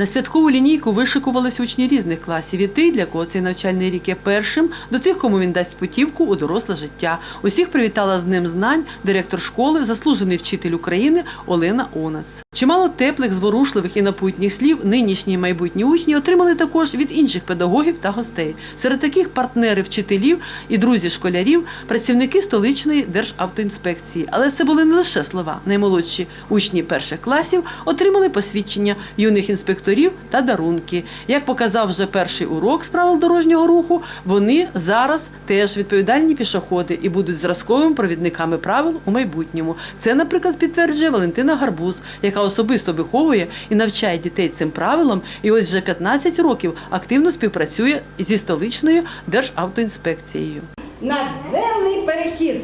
На святкову лінійку вишикувались учні різних класів і тих, для кого цей навчальний рік є першим, до тих, кому він дасть путівку у доросле життя. Усіх привітала з ним знань директор школи, заслужений вчитель України Олена Онац. Чимало теплих, зворушливих і напутніх слів нинішні і майбутні учні отримали також від інших педагогів та гостей. Серед таких партнери вчителів і друзі школярів, працівники столичної державтоінспекції. Але це були не лише слова. Наймолодші учні перших класів отримали посвідчення юних інспекторів та дарунки. Як показав вже перший урок з правил дорожнього руху, вони зараз теж відповідальні пішоходи і будуть зразковими провідниками правил у майбутньому. Це, наприклад, підтверджує Валентина Гарбуз, яка особисто виховує і навчає дітей цим правилам. І ось вже 15 років активно співпрацює зі столичною державтоінспекцією. Надземний перехід.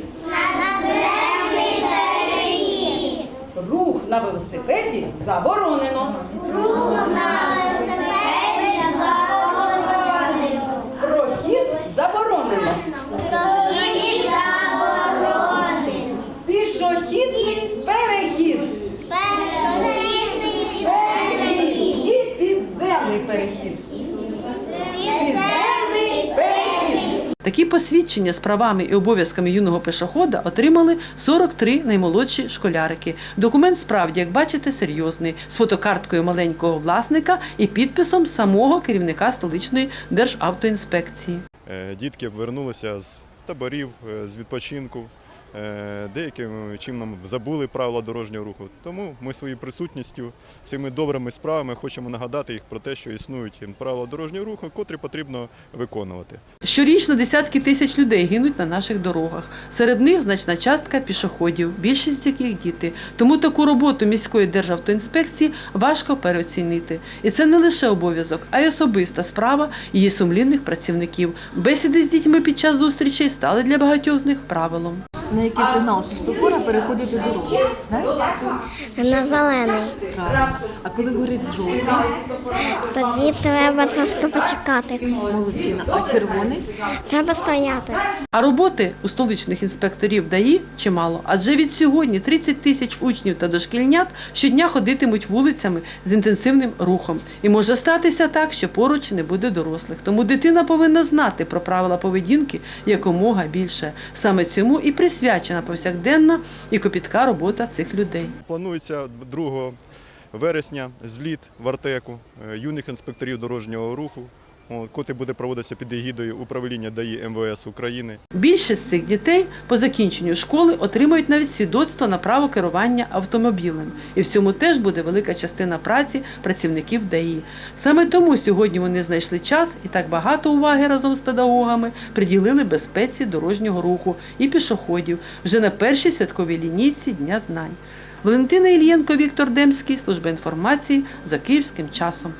Рух на велосипеді заборонено. Прохід заборонено. Пішохідний перехід. І підземний перехід. Підземний перехід. Такі посвідчення з правами і обов'язками юного пешохода отримали 43 наймолодші школярики. Документ справді, як бачите, серйозний з фотокарткою маленького власника і підписом самого керівника столичної державтоінспекції. Е, Дітки повернулися з таборів, е, з відпочинку. Е, Деяким чином забули правила дорожнього руху. Тому ми своєю присутністю, цими добрими справами хочемо нагадати їх про те, що існують правила дорожнього руху, котрі потрібно виконувати. Щорічно десятки тисяч людей гинуть на наших дорогах. Серед них значна частка пішоходів, більшість з яких діти. Тому таку роботу міської державтоінспекції важко переоцінити. І це не лише обов'язок, а й особиста справа її сумлінних працівників. Бесіди з дітьми під час зустрічей стали для багатьох з них правилом. На який сигнал світлофора переходити дорогу? Знаєш? На зелений. Правильно. А коли горить жовтий, Тоді треба трошки почекати. молодчина, а червоний Треба стояти. А роботи у столичних інспекторів ДАІ чимало, адже від сьогодні 30 тисяч учнів та дошкільнят щодня ходитимуть вулицями з інтенсивним рухом. І може статися так, що поруч не буде дорослих. Тому дитина повинна знати про правила поведінки якомога більше. Саме цьому і присвячена повсякденна і копітка робота цих людей. Планується 2 вересня зліт в Артеку е, юних інспекторів дорожнього руху, от, котрий буде проводитися під егідою управління ДАІ МВС України. Більшість з цих дітей по закінченню школи отримають навіть свідоцтво на право керування автомобілем. І в цьому теж буде велика частина праці працівників ДАІ. Саме тому сьогодні вони знайшли час і так багато уваги разом з педагогами приділили безпеці дорожнього руху і пішоходів вже на першій святковій лінійці Дня знань. Валентина Ільєнко, Віктор Демський, служба інформації за київським часом.